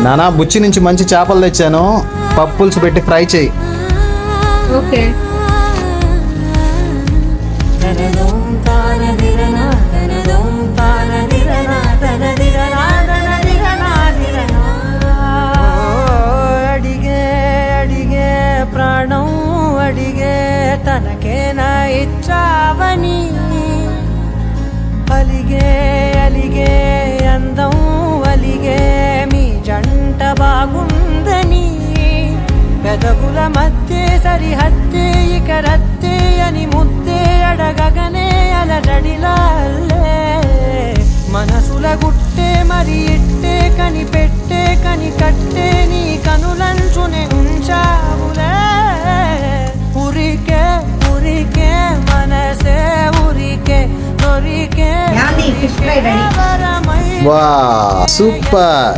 నానా బుచ్చి నుంచి మంచి చేపలు తెచ్చాను. పప్పుల్స్ పెట్టి ఫ్రై చేయి. ఓకే. అడిగే అడిగే ప్రాణం అడిగే తనకేనా ఇచ్చావని. అలిగే అలిగే అందం సరిహద్దే ఇక రద్దే అని ముద్దే అడగగనే అలజడిలాలే మనసుల గుట్టే మరి ఇట్టే కని పెట్టే కని కట్టే నీ కనులంచునే ఉంచావులే ఉరికే ఉరికే మనసే ఉరికే రెడీ. వరమై సూపర్